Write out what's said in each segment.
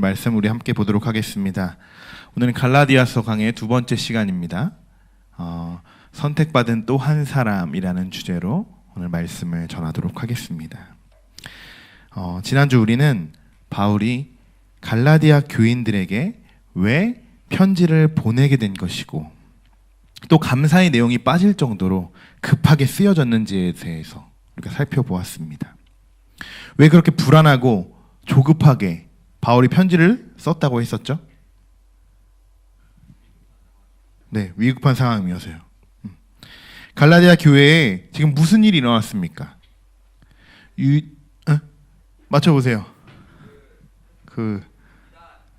오늘 말씀 우리 함께 보도록 하겠습니다. 오늘은 갈라디아서 강의 두 번째 시간입니다. 어, 선택받은 또 한 사람이라는 주제로 오늘 말씀을 전하도록 하겠습니다. 어, 지난주 우리는 바울이 갈라디아 교인들에게 왜 편지를 보내게 된 것이고 또 감사의 내용이 빠질 정도로 급하게 쓰여졌는지에 대해서 우리가 살펴보았습니다. 왜 그렇게 불안하고 조급하게 바울이 편지를 썼다고 했었죠? 네, 위급한 상황이어서요. 음. 갈라디아 교회에 지금 무슨 일이 일어났습니까? 유, 어? 맞춰보세요. 그,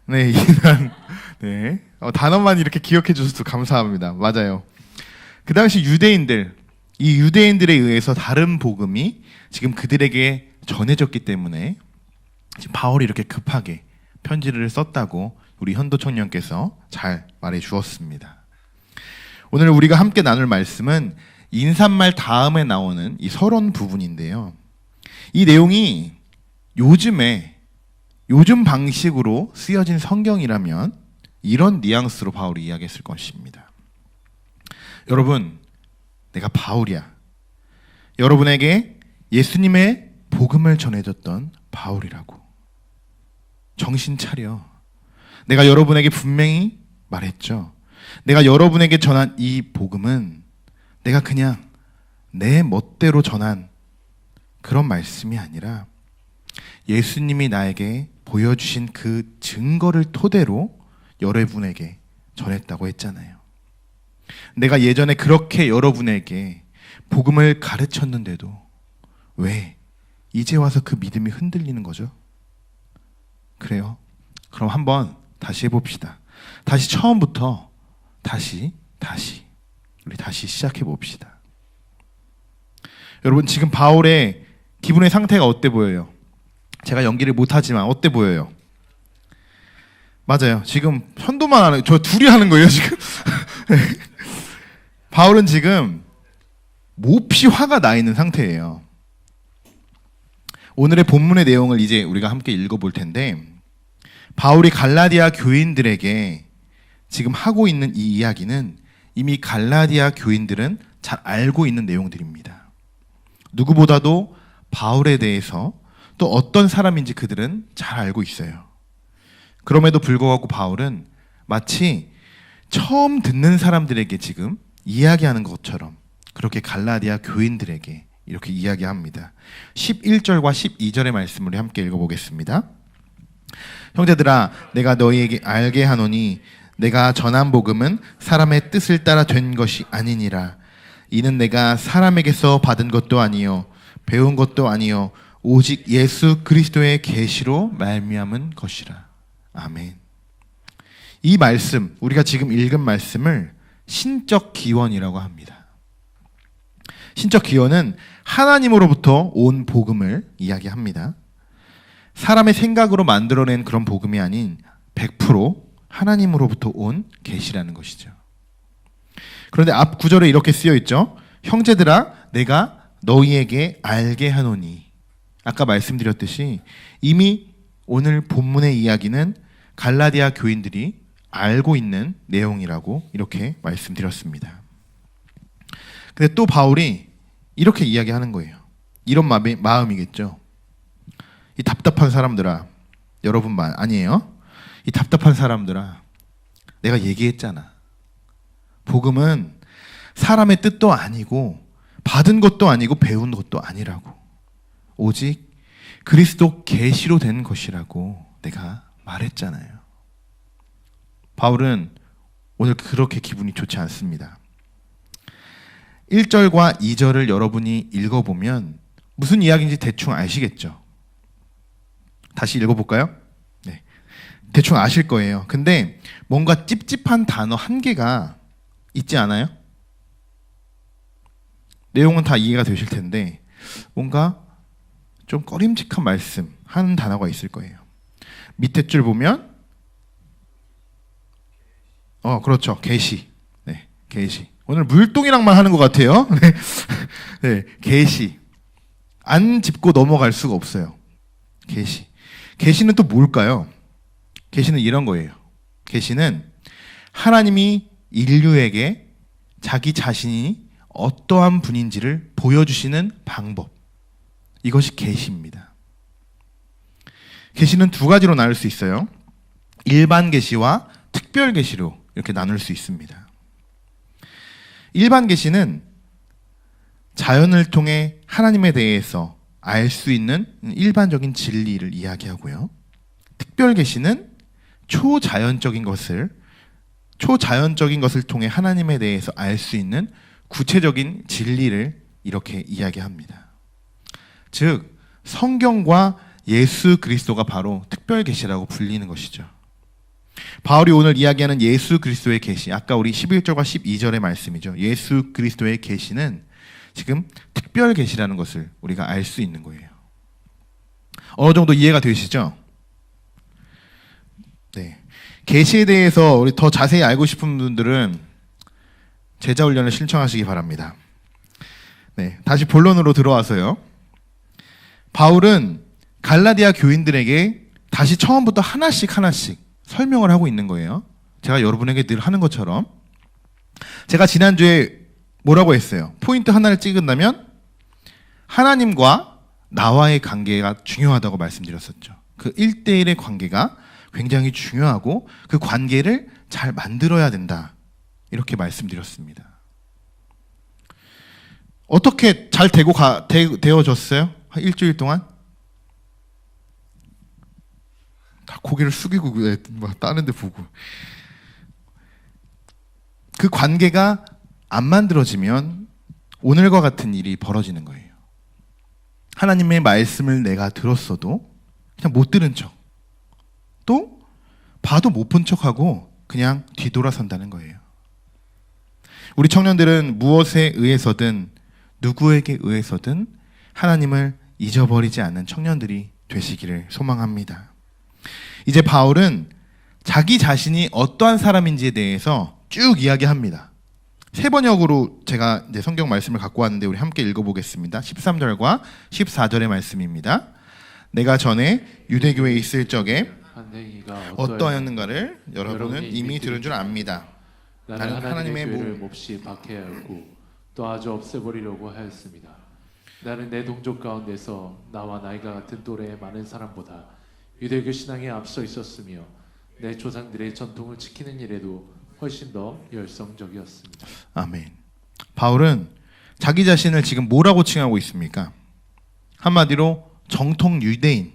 네, 이난, 네. 어, 단어만 이렇게 기억해 주셔서 감사합니다. 맞아요. 그 당시 유대인들, 이 유대인들에 의해서 다른 복음이 지금 그들에게 전해졌기 때문에 바울이 이렇게 급하게 편지를 썼다고 우리 현도 청년께서 잘 말해 주었습니다. 오늘 우리가 함께 나눌 말씀은 인사말 다음에 나오는 이 서론 부분인데요. 이 내용이 요즘에 요즘 방식으로 쓰여진 성경이라면 이런 뉘앙스로 바울이 이야기했을 것입니다. 여러분, 내가 바울이야. 여러분에게 예수님의 복음을 전해줬던 바울이라고. 정신 차려. 내가 여러분에게 분명히 말했죠. 내가 여러분에게 전한 이 복음은 내가 그냥 내 멋대로 전한 그런 말씀이 아니라 예수님이 나에게 보여주신 그 증거를 토대로 여러분에게 전했다고 했잖아요. 내가 예전에 그렇게 여러분에게 복음을 가르쳤는데도 왜 이제 와서 그 믿음이 흔들리는 거죠? 그래요? 그럼 한번 다시 해봅시다. 다시 처음부터 다시 다시 우리 다시 시작해 봅시다. 여러분 지금 바울의 기분의 상태가 어때 보여요? 제가 연기를 못하지만 어때 보여요? 맞아요. 지금 현도만 하는 저 둘이 하는 거예요 지금. 바울은 지금 몹시 화가 나 있는 상태예요. 오늘의 본문의 내용을 이제 우리가 함께 읽어볼 텐데 바울이 갈라디아 교인들에게 지금 하고 있는 이 이야기는 이미 갈라디아 교인들은 잘 알고 있는 내용들입니다. 누구보다도 바울에 대해서 또 어떤 사람인지 그들은 잘 알고 있어요. 그럼에도 불구하고 바울은 마치 처음 듣는 사람들에게 지금 이야기하는 것처럼 그렇게 갈라디아 교인들에게 이렇게 이야기합니다. 11절과 12절의 말씀을 함께 읽어보겠습니다. 형제들아, 내가 너희에게 알게 하노니 내가 전한 복음은 사람의 뜻을 따라 된 것이 아니니라. 이는 내가 사람에게서 받은 것도 아니요 배운 것도 아니요 오직 예수 그리스도의 계시로 말미암은 것이라. 아멘. 이 말씀 우리가 지금 읽은 말씀을 신적 기원이라고 합니다. 신적 기원은 하나님으로부터 온 복음을 이야기합니다. 사람의 생각으로 만들어낸 그런 복음이 아닌 100% 하나님으로부터 온 계시라는 것이죠. 그런데 앞 구절에 이렇게 쓰여 있죠. 형제들아 내가 너희에게 알게 하노니 아까 말씀드렸듯이 이미 오늘 본문의 이야기는 갈라디아 교인들이 알고 있는 내용이라고 이렇게 말씀드렸습니다. 근데 또 바울이 이렇게 이야기하는 거예요. 이런 마음이, 마음이겠죠. 이 답답한 사람들아, 여러분만 아니에요? 이 답답한 사람들아, 내가 얘기했잖아. 복음은 사람의 뜻도 아니고 받은 것도 아니고 배운 것도 아니라고. 오직 그리스도 계시로 된 것이라고 내가 말했잖아요. 바울은 오늘 그렇게 기분이 좋지 않습니다. 1절과 2절을 여러분이 읽어보면 무슨 이야기인지 대충 아시겠죠? 다시 읽어볼까요? 네. 대충 아실 거예요. 근데 뭔가 찝찝한 단어 한 개가 있지 않아요? 내용은 다 이해가 되실 텐데 뭔가 좀 꺼림칙한 말씀 한 단어가 있을 거예요. 밑에 줄 보면 어 그렇죠 계시 네 계시 오늘 물동이랑만 하는 것 같아요. 네, 네 계시 안 짚고 넘어갈 수가 없어요. 계시 계시는 또 뭘까요? 계시는 이런 거예요. 계시는 하나님이 인류에게 자기 자신이 어떠한 분인지를 보여주시는 방법. 이것이 계시입니다. 계시는 두 가지로 나눌 수 있어요. 일반 계시와 특별 계시로 이렇게 나눌 수 있습니다. 일반 계시는 자연을 통해 하나님에 대해서 알 수 있는 일반적인 진리를 이야기하고요. 특별 계시는 초자연적인 것을 초자연적인 것을 통해 하나님에 대해서 알 수 있는 구체적인 진리를 이렇게 이야기합니다. 즉 성경과 예수 그리스도가 바로 특별 계시라고 불리는 것이죠. 바울이 오늘 이야기하는 예수 그리스도의 계시, 아까 우리 11절과 12절의 말씀이죠. 예수 그리스도의 계시는 지금 특별 계시라는 것을 우리가 알 수 있는 거예요. 어느 정도 이해가 되시죠? 네. 계시에 대해서 우리 더 자세히 알고 싶은 분들은 제자 훈련을 신청하시기 바랍니다. 네. 다시 본론으로 들어와서요. 바울은 갈라디아 교인들에게 다시 처음부터 하나씩 하나씩 설명을 하고 있는 거예요. 제가 여러분에게 늘 하는 것처럼 제가 지난주에 뭐라고 했어요? 포인트 하나를 찍은다면 하나님과 나와의 관계가 중요하다고 말씀드렸었죠. 그 1대1의 관계가 굉장히 중요하고 그 관계를 잘 만들어야 된다. 이렇게 말씀드렸습니다. 어떻게 잘 되고 가, 되, 되어졌어요? 한 일주일 동안? 다 고개를 숙이고 막 따는데 보고 그 관계가 안 만들어지면 오늘과 같은 일이 벌어지는 거예요. 하나님의 말씀을 내가 들었어도 그냥 못 들은 척. 또 봐도 못 본 척하고 그냥 뒤돌아선다는 거예요. 우리 청년들은 무엇에 의해서든 누구에게 의해서든 하나님을 잊어버리지 않는 청년들이 되시기를 소망합니다. 이제 바울은 자기 자신이 어떠한 사람인지에 대해서 쭉 이야기합니다. 세 번역으로 제가 이제 성경 말씀을 갖고 왔는데 우리 함께 읽어보겠습니다. 13절과 14절의 말씀입니다. 내가 전에 유대교에 있을 적에 어떠하였는가를 여러분은 이미 들은 줄 압니다. 나는 하나님의 몸- 몹시 박해하였고 또 아주 없애버리려고 하였습니다. 나는 내 동족 가운데서 나와 나이가 같은 또래의 많은 사람보다 유대교 신앙에 앞서 있었으며 내 조상들의 전통을 지키는 일에도 훨씬 더 열성적이었습니다. 아멘. 바울은 자기 자신을 지금 뭐라고 칭하고 있습니까? 한마디로 정통 유대인,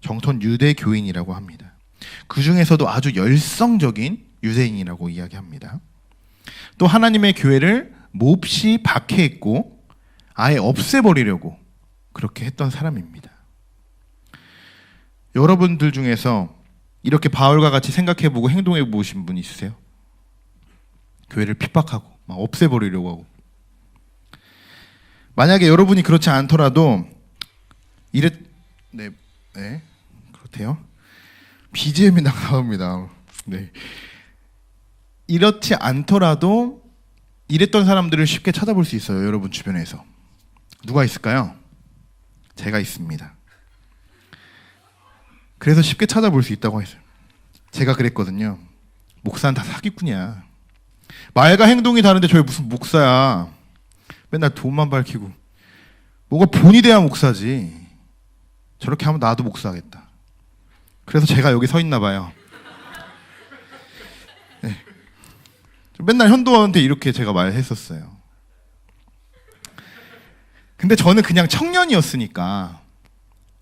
정통 유대 교인이라고 합니다. 그 중에서도 아주 열성적인 유대인이라고 이야기합니다. 또 하나님의 교회를 몹시 박해했고 아예 없애버리려고 그렇게 했던 사람입니다. 여러분들 중에서 이렇게 바울과 같이 생각해보고 행동해 보신 분 있으세요? 교회를 핍박하고 막 없애버리려고 하고. 만약에 여러분이 그렇지 않더라도 이래 네, 네 그렇대요? BGM이 나갑니다. 네. 이렇지 않더라도 이랬던 사람들을 쉽게 찾아볼 수 있어요 여러분 주변에서. 누가 있을까요? 제가 있습니다. 그래서 쉽게 찾아볼 수 있다고 했어요. 제가 그랬거든요. 목사는 다 사기꾼이야 말과 행동이 다른데 저희 무슨 목사야. 맨날 돈만 밝히고. 뭐가 본이 돼야 목사지. 저렇게 하면 나도 목사하겠다. 그래서 제가 여기 서 있나 봐요. 네. 맨날 현도한테 이렇게 제가 말했었어요. 근데 저는 그냥 청년이었으니까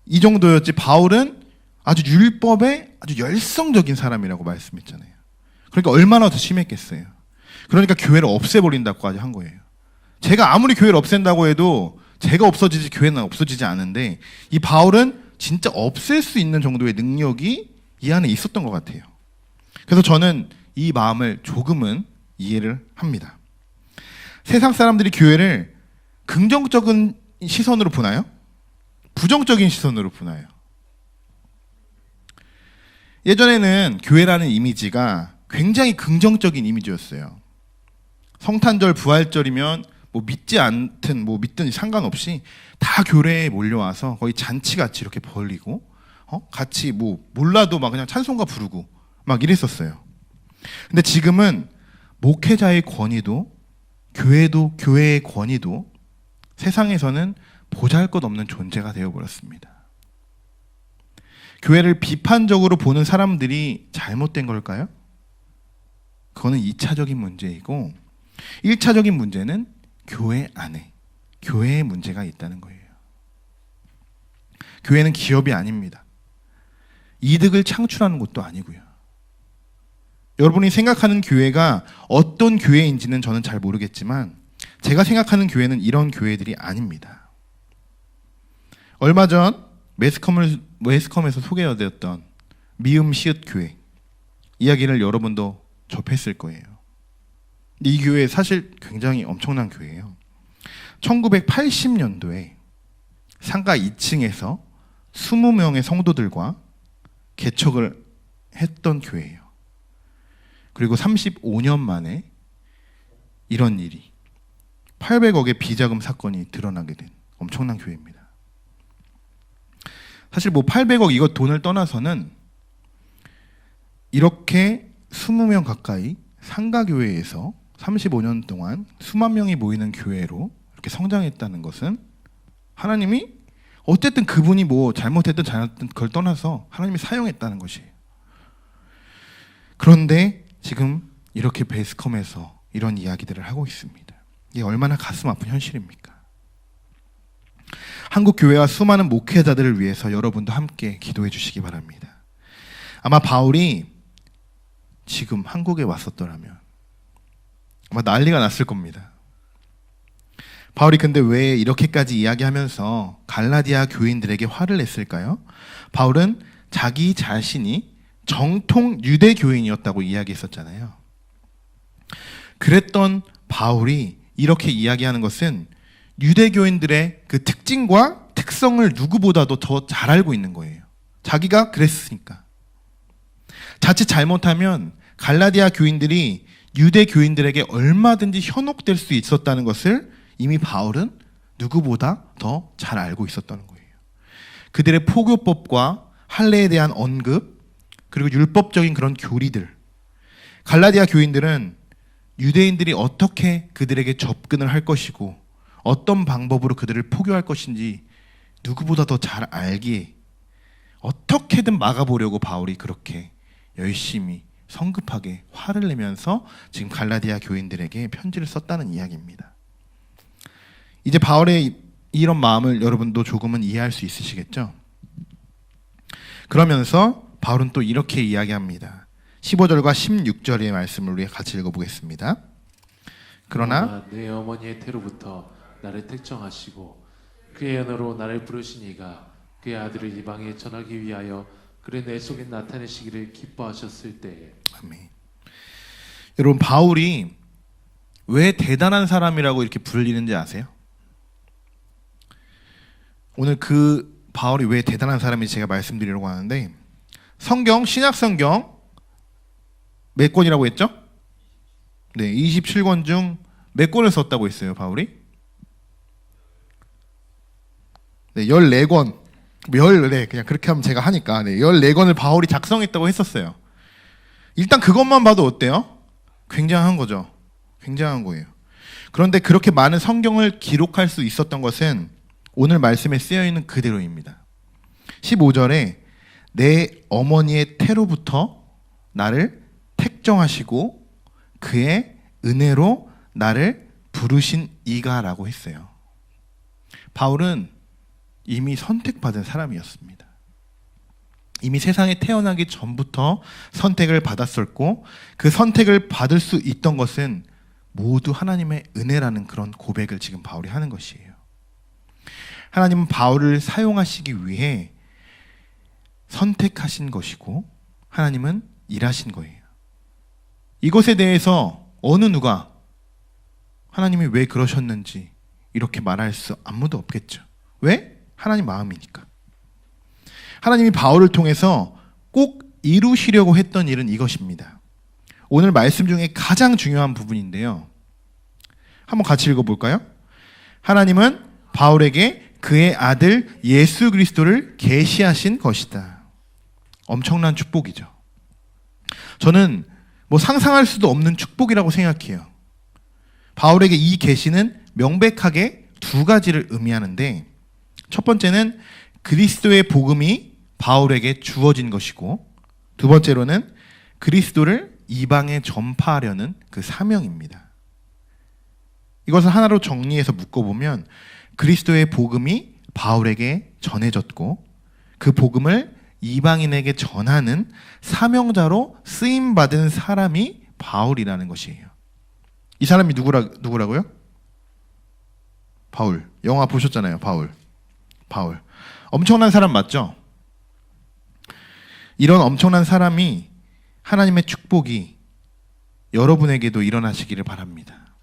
이 정도였지 바울은 아주 율법에 아주 열성적인 사람이라고 말씀했잖아요. 그러니까 얼마나 더 심했겠어요. 그러니까 교회를 없애버린다고까지 한 거예요. 제가 아무리 교회를 없앤다고 해도 제가 없어지지 교회는 없어지지 않은데 이 바울은 진짜 없앨 수 있는 정도의 능력이 이 안에 있었던 것 같아요. 그래서 저는 이 마음을 조금은 이해를 합니다. 세상 사람들이 교회를 긍정적인 시선으로 보나요? 부정적인 시선으로 보나요? 예전에는 교회라는 이미지가 굉장히 긍정적인 이미지였어요. 성탄절, 부활절이면 뭐 믿지 않든 뭐 믿든 상관없이 다 교회에 몰려와서 거의 잔치 같이 이렇게 벌리고 어? 같이 뭐 몰라도 막 그냥 찬송가 부르고 막 이랬었어요. 근데 지금은 목회자의 권위도 교회도 교회의 권위도 세상에서는 보잘것없는 존재가 되어 버렸습니다. 교회를 비판적으로 보는 사람들이 잘못된 걸까요? 그거는 2차적인 문제이고 1차적인 문제는 교회 안에 교회에 문제가 있다는 거예요. 교회는 기업이 아닙니다. 이득을 창출하는 곳도 아니고요. 여러분이 생각하는 교회가 어떤 교회인지는 저는 잘 모르겠지만 제가 생각하는 교회는 이런 교회들이 아닙니다. 얼마 전 매스컴을 매스컴에서 소개되었던 미음 시읒 교회 이야기를 여러분도 접했을 거예요. 이 교회 사실 굉장히 엄청난 교회예요. 1980년도에 상가 2층에서 20명의 성도들과 개척을 했던 교회예요. 그리고 35년 만에 이런 일이 800억의 비자금 사건이 드러나게 된 엄청난 교회입니다. 사실 뭐 800억 이거 돈을 떠나서는 이렇게 20명 가까이 상가 교회에서 35년 동안 수만 명이 모이는 교회로 이렇게 성장했다는 것은 하나님이 어쨌든 그분이 뭐 잘못했든 잘못했든 그걸 떠나서 하나님이 사용했다는 것이에요. 그런데 지금 이렇게 베이스컴에서 이런 이야기들을 하고 있습니다. 이게 얼마나 가슴 아픈 현실입니까? 한국 교회와 수많은 목회자들을 위해서 여러분도 함께 기도해 주시기 바랍니다. 아마 바울이 지금 한국에 왔었더라면 아마 난리가 났을 겁니다. 바울이 근데 왜 이렇게까지 이야기하면서 갈라디아 교인들에게 화를 냈을까요? 바울은 자기 자신이 정통 유대 교인이었다고 이야기했었잖아요. 그랬던 바울이 이렇게 이야기하는 것은 유대교인들의 그 특징과 특성을 누구보다도 더 잘 알고 있는 거예요. 자기가 그랬으니까. 자칫 잘못하면 갈라디아 교인들이 유대 교인들에게 얼마든지 현혹될 수 있었다는 것을 이미 바울은 누구보다 더 잘 알고 있었다는 거예요. 그들의 포교법과 할례에 대한 언급 그리고 율법적인 그런 교리들 갈라디아 교인들은 유대인들이 어떻게 그들에게 접근을 할 것이고 어떤 방법으로 그들을 포교할 것인지 누구보다 더 잘 알기에 어떻게든 막아보려고 바울이 그렇게 열심히 성급하게 화를 내면서 지금 갈라디아 교인들에게 편지를 썼다는 이야기입니다. 이제 바울의 이런 마음을 여러분도 조금은 이해할 수 있으시겠죠? 그러면서 바울은 또 이렇게 이야기합니다. 15절과 16절의 말씀을 우리 같이 읽어보겠습니다. 그러나 내 어머니의 태로부터 나를 택정하시고 그의 언어로 나를 부르신 이가 그의 아들을 이방에 전하기 위하여 그의 내 속에 나타내시기를 기뻐하셨을 때에 아멘. 여러분 바울이 왜 대단한 사람이라고 이렇게 불리는지 아세요? 오늘 그 바울이 왜 대단한 사람인지 제가 말씀드리려고 하는데 성경 신약 성경 몇 권이라고 했죠? 네, 27권 중 몇 권을 썼다고 했어요, 바울이? 네, 14권. 14, 그냥 그렇게 하면 제가 하니까. 네, 14권을 바울이 작성했다고 했었어요. 일단 그것만 봐도 어때요? 굉장한 거죠. 굉장한 거예요. 그런데 그렇게 많은 성경을 기록할 수 있었던 것은 오늘 말씀에 쓰여 있는 그대로입니다. 15절에 내 어머니의 태로부터 나를 택정하시고 그의 은혜로 나를 부르신 이가라고 했어요. 바울은 이미 선택받은 사람이었습니다. 이미 세상에 태어나기 전부터 선택을 받았었고 그 선택을 받을 수 있던 것은 모두 하나님의 은혜라는 그런 고백을 지금 바울이 하는 것이에요. 하나님은 바울을 사용하시기 위해 선택하신 것이고 하나님은 일하신 거예요. 이것에 대해서 어느 누가 하나님이 왜 그러셨는지 이렇게 말할 수 아무도 없겠죠. 왜? 하나님 마음이니까. 하나님이 바울을 통해서 꼭 이루시려고 했던 일은 이것입니다. 오늘 말씀 중에 가장 중요한 부분인데요. 한번 같이 읽어볼까요? 하나님은 바울에게 그의 아들 예수 그리스도를 계시하신 것이다. 엄청난 축복이죠. 저는 뭐 상상할 수도 없는 축복이라고 생각해요. 바울에게 이 계시는 명백하게 두 가지를 의미하는데 첫 번째는 그리스도의 복음이 바울에게 주어진 것이고 두 번째로는 그리스도를 이방에 전파하려는 그 사명입니다. 이것을 하나로 정리해서 묶어보면 그리스도의 복음이 바울에게 전해졌고 그 복음을 이방인에게 전하는 사명자로 쓰임 받은 사람이 바울이라는 것이에요. 이 사람이 누구라 누구라고요? 바울. 영화 보셨잖아요. 바울. 바울. 엄청난 사람 맞죠? 이런 엄청난 사람이 하나님의 축복이 여러분에게도 일어나시기를 바랍니다.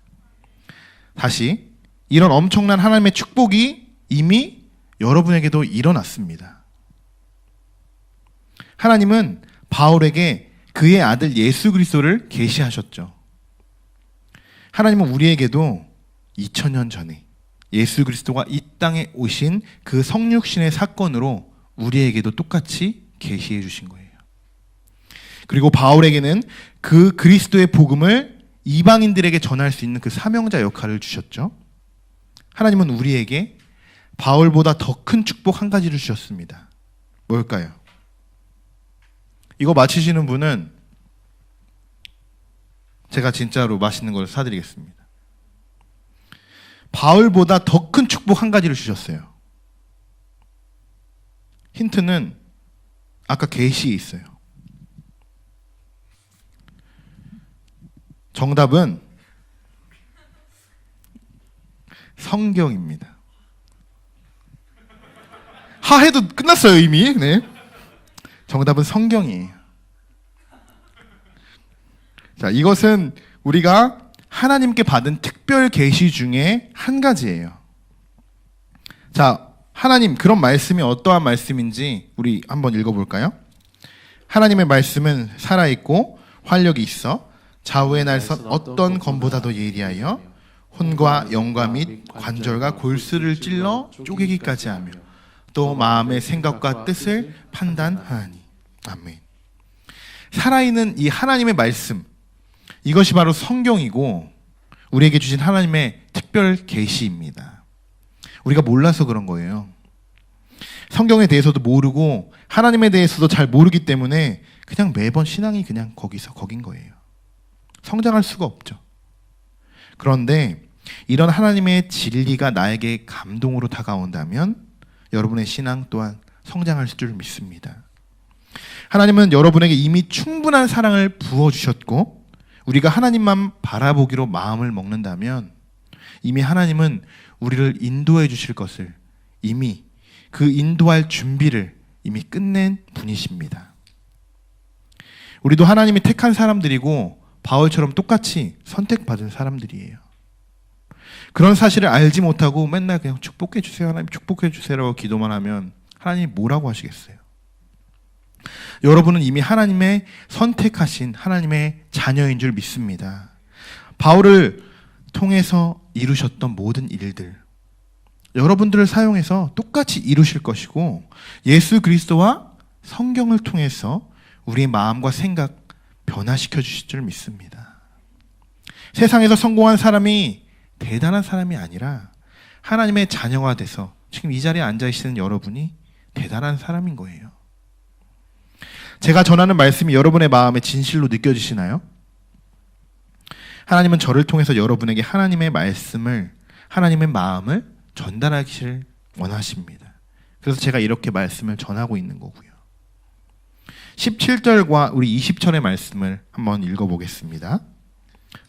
다시 이런 엄청난 하나님의 축복이 이미 여러분에게도 일어났습니다. 하나님은 바울에게 그의 아들 예수 그리스도를 계시하셨죠. 하나님은 우리에게도 2000년 전에 예수 그리스도가 이 땅에 오신 그 성육신의 사건으로 우리에게도 똑같이 계시해 주신 거예요. 그리고 바울에게는 그 그리스도의 복음을 이방인들에게 전할 수 있는 그 사명자 역할을 주셨죠. 하나님은 우리에게 바울보다 더 큰 축복 한 가지를 주셨습니다. 뭘까요? 이거 맞히시는 분은 제가 진짜로 맛있는 걸 사드리겠습니다. 바울보다 더 큰 축복 한 가지를 주셨어요. 힌트는 아까 계시에 있어요. 정답은 성경입니다. 하해도 끝났어요 이미. 네. 정답은 성경이에요. 자, 이것은 우리가 하나님께 받은 특별 계시 중에 한 가지예요. 자, 하나님 그런 말씀이 어떠한 말씀인지 우리 한번 읽어 볼까요? 하나님의 말씀은 살아 있고 활력이 있어 좌우의 날선 어떤 검보다도 예리하여 혼과 영과 및 관절과 골수를 찔러 쪼개기까지 하며 또 마음의 생각과 뜻을 판단하니 아멘. 살아있는 이 하나님의 말씀 이것이 바로 성경이고 우리에게 주신 하나님의 특별 계시입니다. 우리가 몰라서 그런 거예요. 성경에 대해서도 모르고 하나님에 대해서도 잘 모르기 때문에 그냥 매번 신앙이 그냥 거기서 거긴 거예요. 성장할 수가 없죠. 그런데 이런 하나님의 진리가 나에게 감동으로 다가온다면 여러분의 신앙 또한 성장할 줄 믿습니다. 하나님은 여러분에게 이미 충분한 사랑을 부어주셨고 우리가 하나님만 바라보기로 마음을 먹는다면 이미 하나님은 우리를 인도해 주실 것을 이미 그 인도할 준비를 이미 끝낸 분이십니다. 우리도 하나님이 택한 사람들이고 바울처럼 똑같이 선택받은 사람들이에요. 그런 사실을 알지 못하고 맨날 그냥 축복해 주세요. 하나님 축복해 주세요라고 기도만 하면 하나님이 뭐라고 하시겠어요? 여러분은 이미 하나님의 선택하신 하나님의 자녀인 줄 믿습니다. 바울을 통해서 이루셨던 모든 일들 여러분들을 사용해서 똑같이 이루실 것이고 예수 그리스도와 성경을 통해서 우리의 마음과 생각 변화시켜 주실 줄 믿습니다. 세상에서 성공한 사람이 대단한 사람이 아니라 하나님의 자녀가 돼서 지금 이 자리에 앉아 계시는 여러분이 대단한 사람인 거예요. 제가 전하는 말씀이 여러분의 마음에 진실로 느껴지시나요? 하나님은 저를 통해서 여러분에게 하나님의 말씀을 하나님의 마음을 전달하기를 원하십니다. 그래서 제가 이렇게 말씀을 전하고 있는 거고요. 17절과 우리 20절의 말씀을 한번 읽어보겠습니다.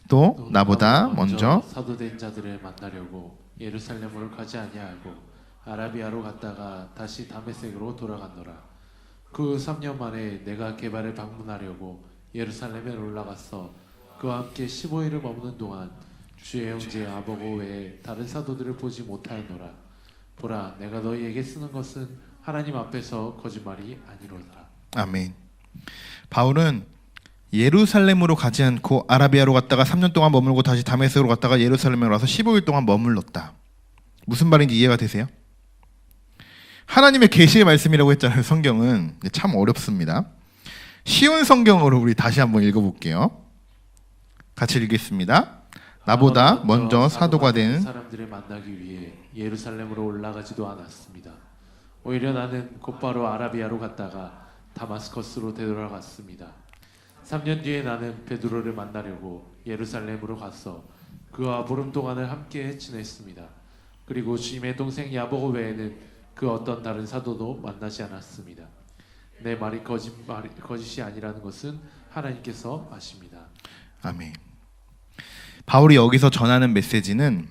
또 나보다 먼저 사도된 자들을 만나려고 예루살렘으로 가지 아니하고 아라비아로 갔다가 다시 다메섹으로 돌아갔노라. 그 3년 만에 내가 개발을 방문하려고 예루살렘에 올라가서 그와 함께 15일을 머무는 동안 주의 형제 아버고 외에 다른 사도들을 보지 못하였노라. 보라, 내가 너희에게 쓰는 것은 하나님 앞에서 거짓말이 아니로다. 아멘. 바울은 예루살렘으로 가지 않고 아라비아로 갔다가 3년 동안 머물고 다시 다메섹으로 갔다가 예루살렘에 와서 15일 동안 머물렀다. 무슨 말인지 이해가 되세요? 하나님의 계시의 말씀이라고 했잖아요. 성경은 참 어렵습니다. 쉬운 성경으로 우리 다시 한번 읽어볼게요. 같이 읽겠습니다. 나보다 먼저 사도가 된 사람들을 만나기 위해 예루살렘으로 올라가지도 않았습니다. 오히려 나는 곧바로 아라비아로 갔다가 다마스커스로 되돌아갔습니다. 3년 뒤에 나는 베드로를 만나려고 예루살렘으로 가서 그와 보름 동안을 함께 지냈습니다. 그리고 주님의 동생 야보고 외에는 그 어떤 다른 사도도 만나지 않았습니다. 내 말이 거짓말 거짓이 아니라는 것은 하나님께서 아십니다. 아멘. 바울이 여기서 전하는 메시지는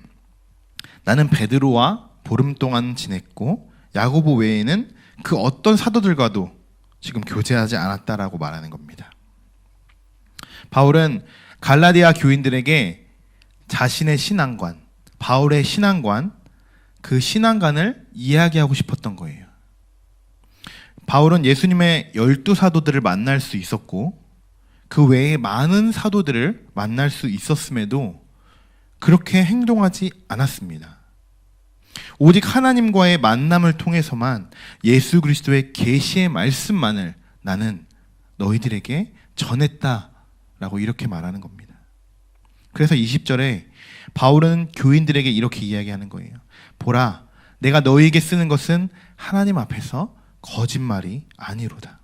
나는 베드로와 보름 동안 지냈고 야고보 외에는 그 어떤 사도들과도 지금 교제하지 않았다라고 말하는 겁니다. 바울은 갈라디아 교인들에게 자신의 신앙관, 바울의 신앙관, 그 신앙관을 이야기하고 싶었던 거예요. 바울은 예수님의 열두 사도들을 만날 수 있었고 그 외에 많은 사도들을 만날 수 있었음에도 그렇게 행동하지 않았습니다. 오직 하나님과의 만남을 통해서만 예수 그리스도의 계시의 말씀만을 나는 너희들에게 전했다라고 이렇게 말하는 겁니다. 그래서 20절에 바울은 교인들에게 이렇게 이야기하는 거예요. 보라, 내가 너희에게 쓰는 것은 하나님 앞에서 거짓말이 아니로다.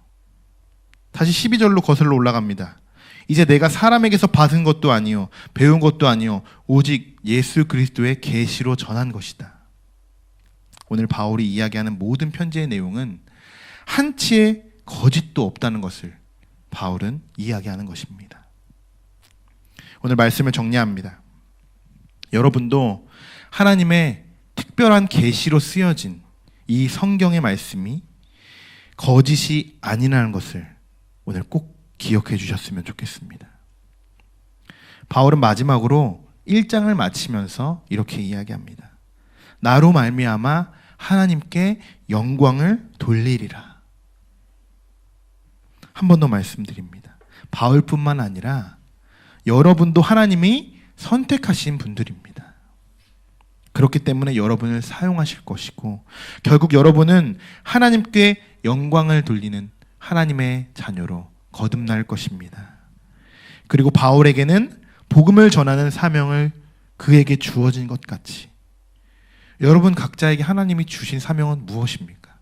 다시 12절로 거슬러 올라갑니다. 이제 내가 사람에게서 받은 것도 아니요 배운 것도 아니요 오직 예수 그리스도의 계시로 전한 것이다. 오늘 바울이 이야기하는 모든 편지의 내용은 한치의 거짓도 없다는 것을 바울은 이야기하는 것입니다. 오늘 말씀을 정리합니다. 여러분도 하나님의 특별한 계시로 쓰여진 이 성경의 말씀이 거짓이 아니라는 것을 오늘 꼭 기억해 주셨으면 좋겠습니다. 바울은 마지막으로 1장을 마치면서 이렇게 이야기합니다. 나로 말미암아 하나님께 영광을 돌리리라. 한 번 더 말씀드립니다. 바울뿐만 아니라 여러분도 하나님이 선택하신 분들입니다. 그렇기 때문에 여러분을 사용하실 것이고 결국 여러분은 하나님께 영광을 돌리는 하나님의 자녀로 거듭날 것입니다. 그리고 바울에게는 복음을 전하는 사명을 그에게 주어진 것 같이 여러분 각자에게 하나님이 주신 사명은 무엇입니까?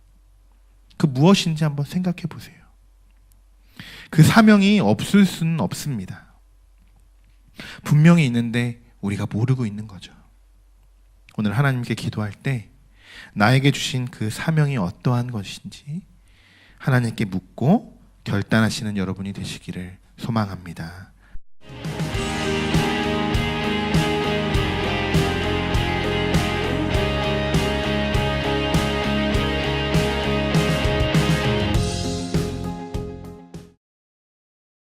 그 무엇인지 한번 생각해 보세요. 그 사명이 없을 수는 없습니다. 분명히 있는데 우리가 모르고 있는 거죠. 오늘 하나님께 기도할 때 나에게 주신 그 사명이 어떠한 것인지 하나님께 묻고 결단하시는 여러분이 되시기를 소망합니다.